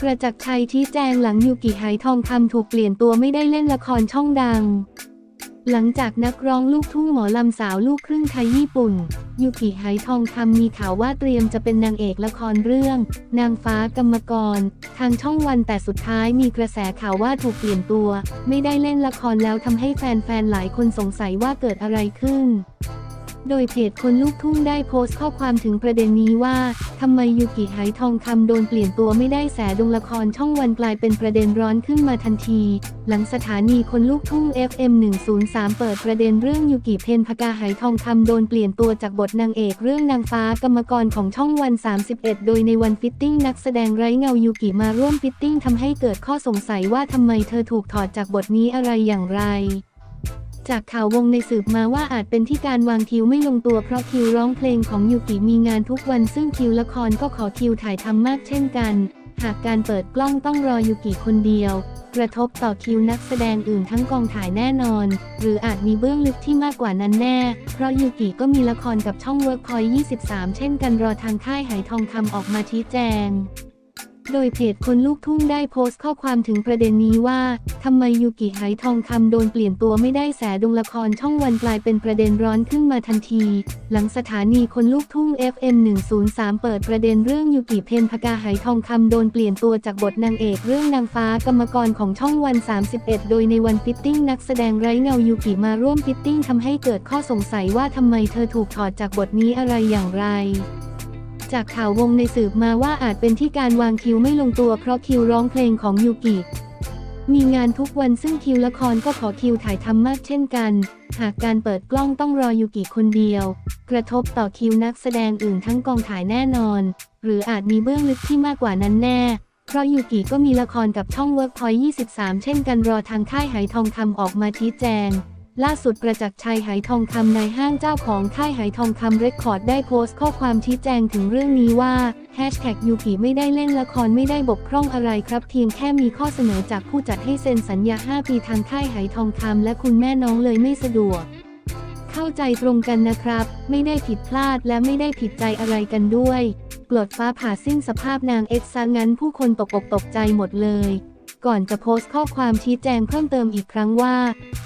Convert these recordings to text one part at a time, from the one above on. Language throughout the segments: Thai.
ประจักษ์ชัยชี้แจงหลังยูกิไหทองคำถูกเปลี่ยนตัวไม่ได้เล่นละครช่องดัง หลังจากนักร้องลูกทุ่งหมอลำสาวลูกครึ่งไทยญี่ปุ่น ยูกิไหทองคำมีข่าวว่าเตรียมจะเป็นนางเอกละครเรื่อง นางฟ้ากรรมกร ทางช่องวันแต่สุดท้ายมีกระแสข่าวว่าถูกเปลี่ยนตัว ไม่ได้เล่นละครแล้วทำให้แฟนๆหลายคนสงสัยว่าเกิดอะไรขึ้น โดยเพจคนลูกทุ่งได้โพสต์ข้อความถึงประเด็นนี้ว่าทำไมยูกิไหทองคำโดนเปลี่ยนตัวไม่ได้แสดงละครช่องวันกลายเป็นประเด็นร้อนขึ้นมาทันที หลังสถานีคนลูกทุ่ง FM 103 เปิดประเด็นเรื่องยูกิเพนพกาไหทองคำโดนเปลี่ยนตัวจากบทนางเอกเรื่องนางฟ้ากรรมกรของช่องวัน 31 โดยในวันฟิตติ้งนักแสดงไร้เงายูกิมาร่วมฟิตติ้งทำให้เกิดข้อสงสัยว่าทำไมเธอถูกถอดจากบทนี้อะไรอย่างไร จากข่าววงในสืบมาว่าอาจเป็นที่การวางคิวไม่ลงตัวเพราะคิวร้องเพลงของยูกิมีงานทุกวันซึ่งคิวละครก็ขอคิวถ่ายทำมากเช่นกัน หากการเปิดกล้องต้องรอยูกิคนเดียว กระทบต่อคิวนักแสดงอื่นทั้งกองถ่ายแน่นอน หรืออาจมีเบื้องลึกที่มากกว่านั้นแน่ เพราะยูกิก็มีละครกับช่อง Workpoint 23 เช่นกันรอทางค่ายไหทองคำออกมาชี้แจง โดยเพจคนลูกทุ่งได้โพสต์ข้อความถึงประเด็นนี้ว่าทำไมยูกิไหทองคำโดนเปลี่ยนตัวไม่ได้แสดงละครช่องวันกลายเป็นประเด็นร้อนขึ้นมาทันที หลังสถานีคนลูกทุ่ง FM 103 เปิดประเด็นเรื่องยูกิเพนพกาไหทองคำโดนเปลี่ยนตัวจากบทนางเอกเรื่องนางฟ้ากรรมกรของช่องวัน 31 โดยในวันฟิตติ้งนักแสดงไร้เงายูกิมาร่วมฟิตติ้งทำให้เกิดข้อสงสัยว่าทำไมเธอถูกถอดจากบทนี้อะไรอย่างไร จากข่าววงในสืบมาว่าอาจเป็นที่การวางคิวไม่ลงตัวเพราะคิวร้องเพลงของยูกิ มีงานทุกวันซึ่งคิวละครก็ขอคิวถ่ายทำมากเช่นกัน หากการเปิดกล้องต้องรอยูกิคนเดียว กระทบต่อคิวนักแสดงอื่นทั้งกองถ่ายแน่นอน หรืออาจมีเบื้องลึกที่มากกว่านั้นแน่เพราะยูกิก็มีละครกับช่อง Workpoint 23 เช่นกันรอทางค่ายไหทองคำออกมาชี้แจง ล่าสุดประจักษ์ชัยไหทองคำในห้างเจ้าของค่ายไหทองคำเรคคอร์ดได้โพสต์ข้อความชี้แจงถึงเรื่องนี้ว่าแฮชแท็กยูกิไม่ได้เล่นละครไม่ได้บกพร่องอะไรครับเพียงแค่มีข้อเสนอจากผู้จัดให้เซ็นสัญญา 5 ปีทางค่ายไหทองคำและคุณแม่น้องเลยไม่สะดวก เข้าใจตรงกันนะครับ ไม่ได้ผิดพลาดและไม่ได้ผิดใจอะไรกันด้วยปลดฟ้าผ่าสิ้นสภาพนางเอ็กซ์ซะงั้นผู้คนตกอกตกใจหมดเลย ก่อนจะโพสต์ข้อความชี้แจงเพิ่มเติมอีกครั้งว่า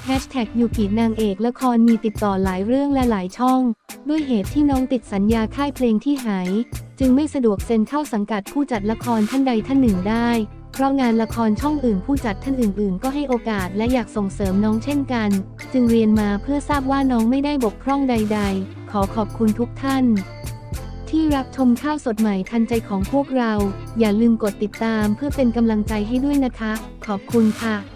แฮชแท็กยูกินางเอกละครมีติดต่อหลายเรื่องและหลายช่อง ด้วยเหตุที่น้องติดสัญญาค่ายเพลงที่หาย จึงไม่สะดวกเซ็นเข้าสังกัดผู้จัดละครท่านใดท่านหนึ่งได้ เพราะงานละครช่องอื่นผู้จัดท่านอื่น ๆ ก็ให้โอกาสและอยากส่งเสริมน้องเช่นกัน จึงเรียนมาเพื่อทราบว่าน้องไม่ได้บกพร่องใด ๆ ขอขอบคุณทุกท่าน ที่รับชมข้าวสดใหม่ทันใจของพวกเรา อย่าลืมกดติดตามเพื่อเป็นกำลังใจให้ด้วยนะคะ ขอบคุณค่ะ